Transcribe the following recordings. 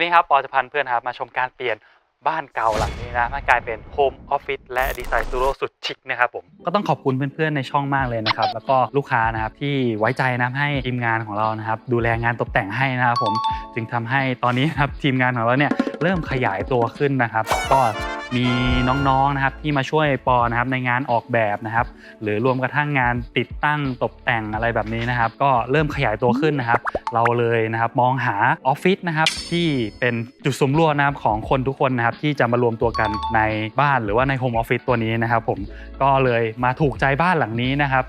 วันนี้ครับปอจะพันเพื่อนครับมาชมการเปลี่ยนบ้านเก่าหลังนี้นะให้กลายเป็นโฮมออฟฟิศและดีไซน์สตูดิโอสุดชิคนะครับผมก็ต้องขอบคุณเพื่อนๆในช่องมากเลยนะครับ แล้วก็ลูกค้านะครับที่ไว้ใจนะให้ทีมงานของเรานะครับ ดูแลงานตกแต่งให้นะครับผมจึงทำให้ตอนนี้ครับทีมงานของเราเนี่ยเริ่มขยายตัวขึ้นนะครับ ก็ มีน้องๆนะครับที่มาช่วยปอนะครับในงานออกแบบนะครับ หรือรวมกระทั่งงานติดตั้งตกแต่งอะไรแบบนี้นะครับ ก็เริ่มขยายตัวขึ้นนะครับ เราเลยนะครับมองหาออฟฟิศนะครับที่เป็นจุดสมรวมนะครับของคนทุกคนนะครับที่จะมารวมตัวกันในบ้านหรือว่าในโฮมออฟฟิศตัวนี้นะครับผมก็เลยมาถูกใจบ้านหลังนี้นะครับ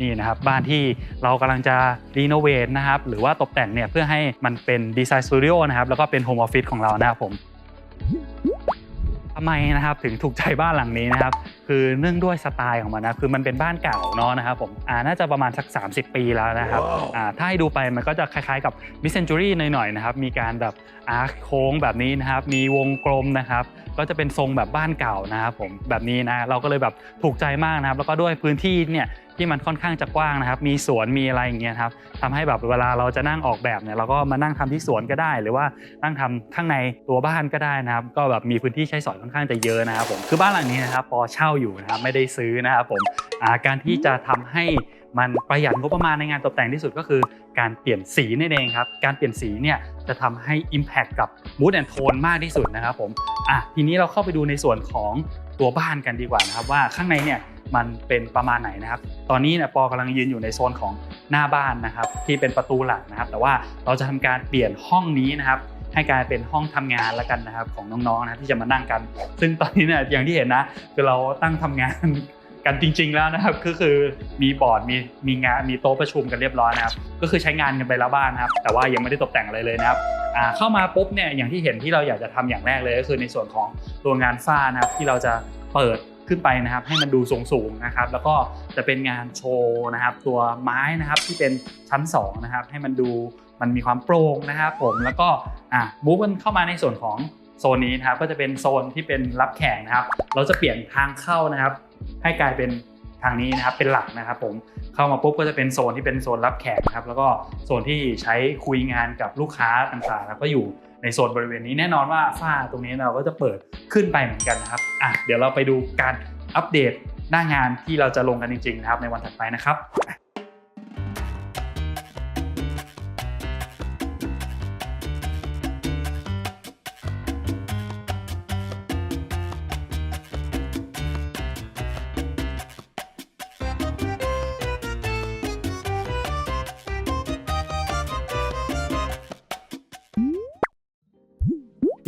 นี่นะครับบ้านที่เรากำลังจะรีโนเวทนะครับหรือว่าตกแต่งเนี่ยเพื่อให้มันเป็นดีไซน์สตูดิโอนะครับแล้วก็เป็นโฮมออฟฟิศของเรานะครับผม ทำไมนะครับถึงถูกใจบ้านหลังนี้นะครับคือเนื่องด้วยสไตล์ของมันนะคือมันเป็นบ้านเก่าเนาะนะครับผมอ่าน่าจะประมาณสัก 30 ปีแล้วนะครับอ่าถ้าให้ดูไปมันก็จะคล้ายๆกับมิสเซนจูรี่หน่อยๆนะครับมีการแบบอาร์คโค้งแบบนี้นะครับมีวงกลมนะครับก็จะเป็นทรงแบบบ้านเก่านะครับผมแบบนี้นะเราก็เลยแบบถูกใจมากนะครับ แล้วก็ด้วยพื้นที่เนี่ยที่มันค่อนข้างจะกว้างนะครับ มีสวนมีอะไรอย่างเงี้ยครับทำให้แบบเวลาเราจะนั่งออกแบบเนี่ยเราก็มานั่งทำที่สวนก็ได้ หรือว่านั่งทำข้างในตัวบ้านก็ได้นะครับ ก็แบบมีพื้นที่ใช้สอยค่อนข้างจะเยอะนะครับผมคือบ้านหลังนี้นะครับปอเช่าอยู่นะครับไม่ได้ซื้อนะครับผมการที่จะทำให้ มันประหยัดงบประมาณในงานตกแต่งที่สุดก็คือ การเปลี่ยนสีนั่นเองครับ การเปลี่ยนสีเนี่ยจะทำให้ Impact กับ Mood and Tone มากที่สุดนะครับผมอะทีนี้เราเข้าไปดูในส่วนของตัวบ้านกันดีกว่านะครับว่าข้างในเนี่ยมันเป็นประมาณไหนนะครับ ตอนนี้เนี่ยปอกำลังยืนอยู่ในโซนของหน้าบ้านนะครับ ที่เป็นประตูหลักนะครับ แต่ว่าเราจะทำการเปลี่ยนห้องนี้นะครับ ให้กลายเป็นห้องทำงานแล้วกันนะครับ ของน้องๆนะที่จะมานั่งกัน ซึ่งตอนนี้เนี่ยอย่างที่เห็นนะคือเราตั้งทำงาน กันจริง ๆ แล้วนะครับก็คือมีบอร์ดมีมีงานมีโต๊ะประชุมกันเรียบร้อยนะครับก็คือใช้งานกันไปแล้วบ้านนะครับแต่ว่ายังไม่ได้ตกแต่งอะไรเลยนะครับเข้ามาปุ๊บเนี่ยอย่างที่เห็นที่เราอยากจะทำอย่างแรกเลยก็คือในส่วนของตัวงานฝ้านะครับที่เราจะเปิดขึ้นไปนะครับให้มันดูสูงๆนะครับแล้วก็จะเป็นงานโชว์นะครับตัวไม้นะครับที่เป็นชั้นสองนะครับให้มันดูมันมีความโปร่งนะครับผมแล้วก็อะมูฟกันเข้ามาในส่วนของโซนนี้นะครับก็จะเป็นโซนที่เป็นรับแขกนะครับ เราจะเปลี่ยนทางเข้านะครับ ให้กลายเป็นทางนี้นะครับเป็นหลักนะครับผมเข้ามาปุ๊บก็จะเป็นโซนที่เป็นโซนรับแขกนะครับแล้วก็โซนที่ใช้คุยงานกับลูกค้าต่างๆ แล้วก็อยู่ในโซนบริเวณนี้แน่นอนว่าฝ้าตรงนี้เราก็จะเปิดขึ้นไปเหมือนกันนะครับอะเดี๋ยวเราไปดูการอัปเดตหน้างานที่เราจะลงกันจริงๆนะครับในวันถัดไปนะครับ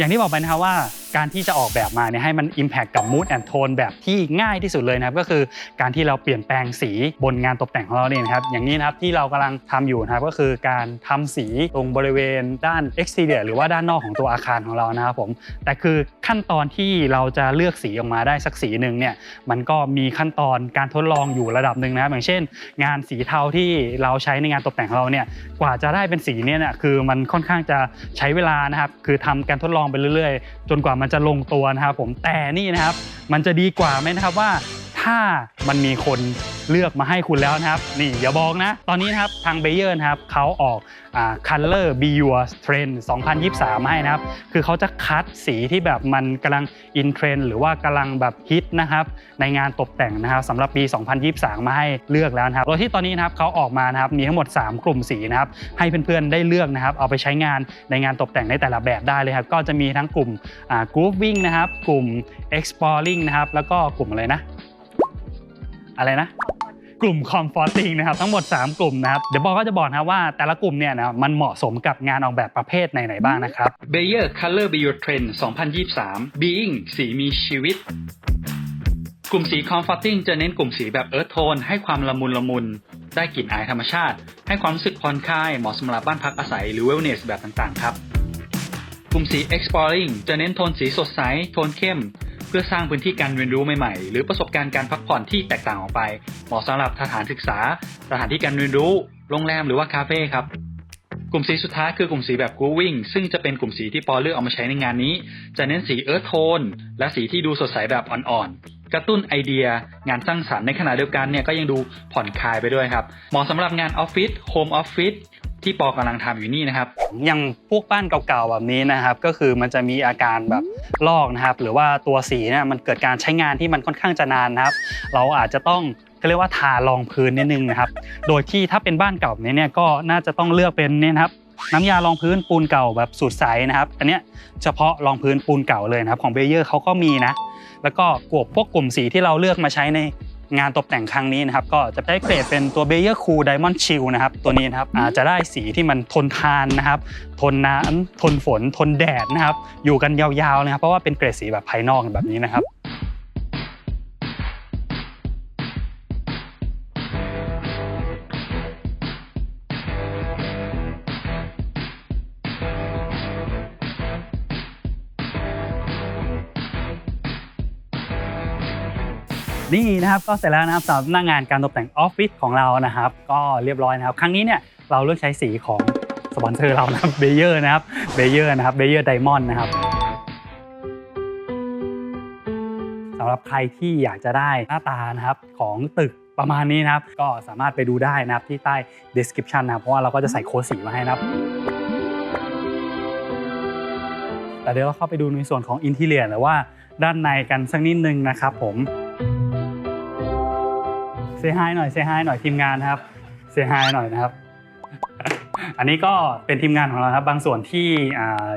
อย่างที่บอกไปนะครับว่า การที่จะออกแบบมาเนี่ยให้มัน Impact กับ Mood and Tone แบบที่ง่ายที่สุดเลยนะครับก็คือการที่เราเปลี่ยนแปลงสีบนงานตกแต่งของเราเนี่ยนะครับอย่างนี้นะครับที่เรากำลังทำอยู่นะครับก็คือการทำสีตรงบริเวณด้าน exterior หรือว่าด้านนอกของตัวอาคารของเรานะครับผมแต่คือขั้นตอนที่เราจะเลือกสีออกมาได้สักสีหนึ่งเนี่ยมันก็มีขั้นตอนการทดลองอยู่ระดับหนึ่งนะครับอย่างเช่น งานสีเทาที่เราใช้ในงานตกแต่งของเราเนี่ยกว่าจะได้เป็นสีเนี่ยเนี่ยคือมันค่อนข้างจะใช้เวลานะครับคือทำการทดลองไปเรื่อยๆ จนกว่ามันจะลงตัวนะครับผมแต่นี่นะครับมันจะดีกว่าไหมนะครับว่า ถ้ามันมีคนเลือกมาให้คุณแล้วนะครับ นี่อย่าบอกนะ ตอนนี้นะครับทางเบเยอร์นะครับเขาออกอ่า color be your trend 2023 ให้นะครับ คือเขาจะคัดสีที่แบบมันกำลังอินเทรนหรือว่ากำลังแบบฮิตนะครับในงานตกแต่งนะครับสำหรับปี 2023 มาให้เลือกแล้วนะครับ โดยที่ตอนนี้นะครับเขาออกมานะครับมีทั้งหมด 3 กลุ่มสีนะครับให้เพื่อนๆได้เลือกนะครับเอาไปใช้งานในงานตกแต่งในแต่ละแบบได้เลยครับก็จะมีทั้งกลุ่มอ่า grooving นะครับกลุ่ม exploring นะครับแล้วก็กลุ่มอะไรนะ อะไรนะกลุ่ม comforting นะครับทั้งหมด 3 กลุ่มนะครับเดี๋ยวบอกก็จะบอกนะว่าแต่ละกลุ่มเนี่ยนะมันเหมาะสมกับงานออกแบบประเภทไหนๆบ้างนะครับ Bayer Color Be Your Trend 2023 Being สีมีชีวิต กลุ่มสี comforting จะเน้นกลุ่มสีแบบ earth tone ให้ความละมุนละมุน ได้กลิ่นอายธรรมชาติ ให้ความรู้สึกผ่อนคลายเหมาะสำหรับบ้านพักอาศัยหรือ wellness แบบต่างๆครับกลุ่มสี exploring จะเน้นโทนสีสดใส โทนเข้ม พื่อสร้างพื้นที่การเรียนรู้ใหม่ๆ หรือประสบการณ์การพักผ่อนที่แตกต่างออกไป เหมาะสำหรับสถานศึกษา สถานที่การเรียนรู้ โรงแรมหรือว่าคาเฟ่ครับกลุ่มสีสุดท้ายคือกลุ่มสีแบบ grooving ซึ่งจะเป็นกลุ่มสีที่ปอเลือกเอามาใช้ในงานนี้ จะเน้นสี earth tone และสีที่ดูสดใสแบบอ่อนๆ กระตุ้นไอเดีย งานสร้างสรรค์ในขณะเดียวกันเนี่ยก็ยังดูผ่อนคลายไปด้วยครับ เหมาะสำหรับงานออฟฟิศโฮมออฟฟิศ ที่ปอกำลังทำอยู่นี่นะครับอย่างพวกบ้านเก่าๆแบบนี้นะครับ ก็คือมันจะมีอาการแบบลอกนะครับ หรือว่าตัวสีเนี่ยมันเกิดการใช้งานที่มันค่อนข้างจะนานนะครับ เราอาจจะต้องเขาเรียกว่าทารองพื้นนิดนึงนะครับ โดยที่ถ้าเป็นบ้านเก่าแบบนี้เนี่ยก็น่าจะต้องเลือกเป็นเนี่ยนะครับน้ำยารองพื้นปูนเก่าแบบสูตรใสนะครับ อันเนี้ยเฉพาะรองพื้นปูนเก่าเลยนะครับ ของเบเยอร์เขาก็มีนะ แล้วก็กวบพวกกลุ่มสีที่เราเลือกมาใช้ใน งานตกแต่งครั้งนี้นะครับก็จะได้เกรดเป็นตัวเบเยอร์คูลไดมอนด์ชิลนะครับตัวนี้นะครับอาจจะได้สีที่มันทนทานนะครับ ทนน้ำทนฝนทนแดดนะครับอยู่กันยาวๆนะครับเพราะว่าเป็นเกรดสีแบบภายนอกแบบนี้นะครับ นี่นะครับก็เสร็จแล้วนะครับสำหรับหน้างานการตกแต่งออฟฟิศของเรานะครับ ก็เรียบร้อยนะครับ ครั้งนี้เนี่ยเราเลือกใช้สีของสปอนเซอร์เรานะครับเบเยอร์นะครับเบเยอร์นะครับเบเยอร์ไดมอนด์นะครับสำหรับใครที่อยากจะได้หน้าตานะครับของตึกประมาณนี้นะครับ ก็สามารถไปดูได้นะครับที่ใต้ description นะครับเพราะว่าเราก็จะใส่โค้ดสีมาให้นะครับแต่เดี๋ยวเราเข้าไปดูในส่วนของอินทีเลียหรือว่าด้านในกันสักนิดนึงนะครับผม เซฮายหน่อยเซฮายหน่อยทีมงานนะครับเซฮายหน่อยนะครับ อันนี้ก็เป็นทีมงานของเราครับบางส่วนที่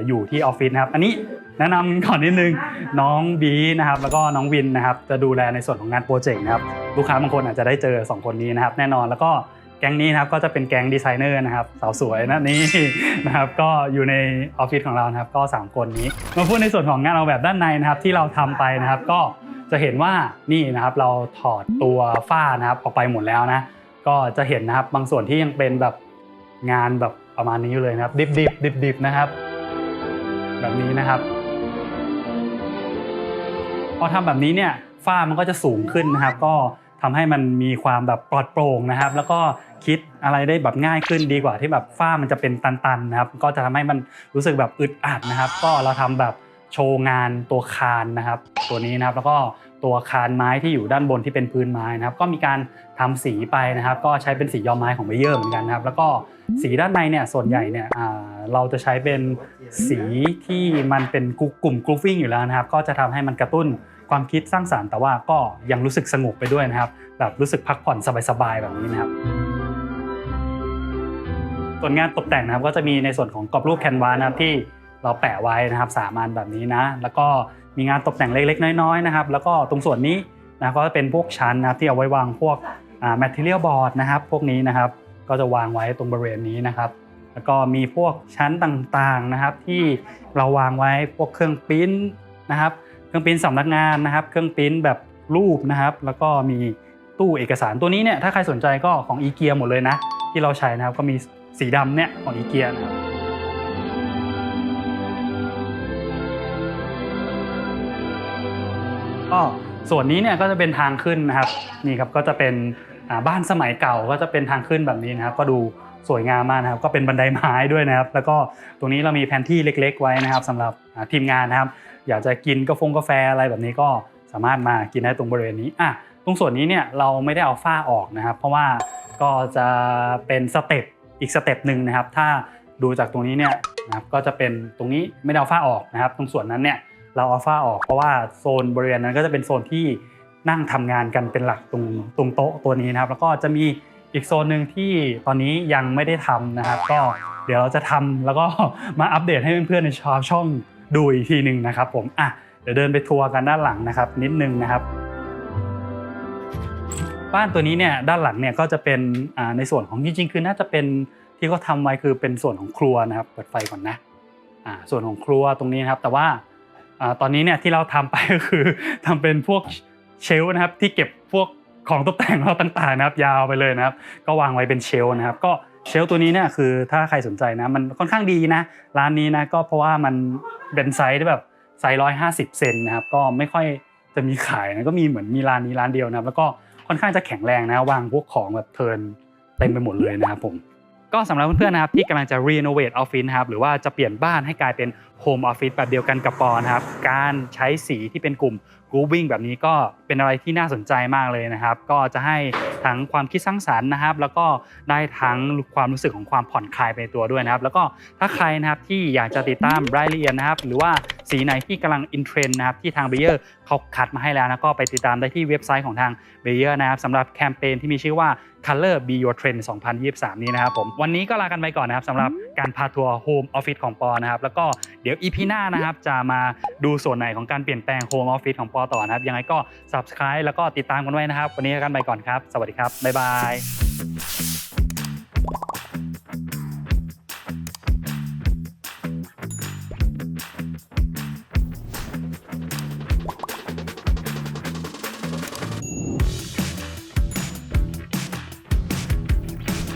อยู่ที่ออฟฟิศนะครับ อันนี้แนะนำก่อนนิดนึงน้องบีนะครับแล้วก็น้องวินนะครับจะดูแลในส่วนของงานโปรเจกต์นะครับลูกค้าบางคนอาจจะได้เจอสองคนนี้นะครับ แน่นอนแล้วก็แก๊งนี้นะครับก็จะเป็นแก๊งดีไซเนอร์นะครับสาวสวยนะนี่นะครับก็อยู่ในออฟฟิศของเรานะครับก็สามคนนี้ มาพูดในส่วนของงานออกแบบด้านในนะครับที่เราทำไปนะครับก็ จะเห็นว่านี่นะครับเราถอดตัวฝ้านะครับออกไปหมดแล้วนะ ก็จะเห็นนะครับบางส่วนที่ยังเป็นแบบงานแบบประมาณนี้อยู่เลยนะครับ ดิบดิบดิบดิบนะครับ แบบนี้นะครับ พอทำแบบนี้เนี่ยฝ้ามันก็จะสูงขึ้นนะครับ ก็ทำให้มันมีความแบบปลอดโปร่งนะครับ แล้วก็คิดอะไรได้แบบง่ายขึ้นดีกว่าที่แบบฝ้ามันจะเป็นตันๆนะครับ ก็จะทำให้มันรู้สึกแบบอึดอัดนะครับ ก็เราทำแบบ โชว์งานตัวคานนะครับ ตัวนี้นะครับแล้วก็ตัวคานไม้ที่อยู่ด้านบนที่เป็นพื้นไม้นะครับ ก็มีการทำสีไปนะครับ ก็ใช้เป็นสีย้อมไม้ของเบเยอร์เหมือนกันนะครับ แล้วก็สีด้านในเนี่ยส่วนใหญ่เนี่ยเราจะใช้เป็นสีที่มันเป็นกลุ่มกรุ๊ปฟิ้งอยู่แล้วนะครับ ก็จะทำให้มันกระตุ้นความคิดสร้างสรรค์แต่ว่าก็ยังรู้สึกสงบไปด้วยนะครับ แบบรู้สึกพักผ่อนสบายๆแบบนี้นะครับส่วนงานตกแต่งนะครับก็จะมีในส่วนของกรอบรูปแคนวาสนะครับที่ เราแปะไว้นะครับสามอันแบบนี้นะ แล้วก็มีงานตกแต่งเล็กๆ น้อยๆนะครับ แล้วก็ตรงส่วนนี้นะก็จะเป็นพวกชั้นนะครับที่เอาไว้วางพวกอ่า material board นะครับ พวกนี้นะครับก็จะวางไว้ตรงบริเวณนี้นะครับ แล้วก็มีพวกชั้นต่างๆนะครับ ที่เราวางไว้พวกเครื่องปริ้นนะครับ เครื่องปริ้นสำนักงานนะครับ เครื่องปริ้นแบบรูปนะครับ แล้วก็มีตู้เอกสารตัวนี้เนี่ยถ้าใครสนใจก็ของอีเกียหมดเลยนะ ที่เราใช้นะครับก็มีสีดำเนี่ยของอีเกียนะครับ ก็ส่วนนี้เนี่ยก็จะเป็นทางขึ้นนะครับนี่ครับก็จะเป็นบ้านสมัยเก่าก็จะเป็นทางขึ้นแบบนี้นะครับก็ดูสวยงามมากนะครับก็เป็นบันไดไม้ด้วยนะครับ แล้วก็ตรงนี้เรามีแผนที่เล็ก ๆ ไว้นะครับสำหรับทีมงานนะครับ อยากจะกินกาแฟกาแฟอะไรแบบนี้ก็สามารถมากินได้ตรงบริเวณนี้อะตรงส่วนนี้เนี่ยเราไม่ได้เอาฝ้าออกนะครับ เพราะว่าก็จะเป็นสเต็ปอีกสเต็ปหนึ่งนะครับ ถ้าดูจากตรงนี้เนี่ยนะครับก็จะเป็นตรงนี้ไม่ได้เอาฝ้าออกนะครับ ตรงส่วนนั้นเนี่ย เราอาฝ้าออกเพราะว่าโซนบริเวณนั้นก็จะเป็นโซนที่นั่งทำงานกันเป็นหลักตรงตรงโต๊ะตัวนี้นะครับ แล้วก็จะมีอีกโซนหนึ่งที่ตอนนี้ยังไม่ได้ทำนะครับ ก็เดี๋ยวเราจะทำแล้วก็มาอัปเดตให้เพื่อนๆในชาวช่องดูอีกทีหนึ่งนะครับ ผมอะเดี๋ยวเดินไปทัวร์กันด้านหลังนะครับ นิดนึงนะครับ บ้านตัวนี้เนี่ยด้านหลังเนี่ยก็จะเป็นในส่วนของจริงๆคือน่าจะเป็นที่เขาทำไว้คือเป็นส่วนของครัวนะครับ เปิดไฟก่อนนะอ่าส่วนของครัวตรงนี้นะครับ แต่ว่า ตอนนี้เนี่ยที่เราทำไปก็คือทำเป็นพวกเชลนะครับที่เก็บพวกของตกแต่งเราต่างๆนะครับยาวไปเลยนะครับ ก็วางไว้เป็นเชลนะครับก็เชลตัวนี้เนี่ยคือถ้าใครสนใจนะมันค่อนข้างดีนะ ร้านนี้นะก็เพราะว่ามันเป็นไซส์ที่แบบไซส์ร้อยห้าสิบเซนนะครับก็ไม่ค่อยจะมีขายนะก็มีเหมือนมีร้านนี้ร้านเดียวนะครับ แล้วก็ค่อนข้างจะแข็งแรงนะวางพวกของแบบเทินเต็มไปหมดเลยนะครับผม ก็สำหรับเพื่อนๆนะครับที่กำลังจะรีโนเวทออฟฟิศนะครับหรือว่าจะเปลี่ยนบ้านให้กลายเป็นโฮมออฟฟิศแบบเดียวกันกับปอนะครับการใช้สีที่เป็นกลุ่มกรูวิ่งแบบนี้ก็เป็นอะไรที่น่าสนใจมากเลยนะครับ ก็จะให้ทั้งความคิดสร้างสรรค์นะครับ แล้วก็ได้ทั้งความรู้สึกของความผ่อนคลายไปในตัวด้วยนะครับ แล้วก็ถ้าใครนะครับที่อยากจะติดตามรายละเอียดนะครับ หรือว่า สีไหนที่กำลังอินเทรนด์นะครับที่ทางเบเยอร์เขาคัดมาให้แล้วนะก็ไปติดตามได้ที่เว็บไซต์ของทางเบเยอร์นะครับสำหรับแคมเปญที่มีชื่อว่า Color Be Your Trend 2023 นี้นะครับผมวันนี้ก็ลากันไปก่อนนะครับสำหรับการพาทัวร์ Home Office ของปอนะครับแล้วก็เดี๋ยว EP หน้านะครับจะมาดูส่วนไหนของการเปลี่ยนแปลง Home Office ของปอต่อนะครับยังไงก็ Subscribe แล้วก็ติดตามกันไว้นะครับ วันนี้ลากันไปก่อนครับ สวัสดีครับบ๊ายบาย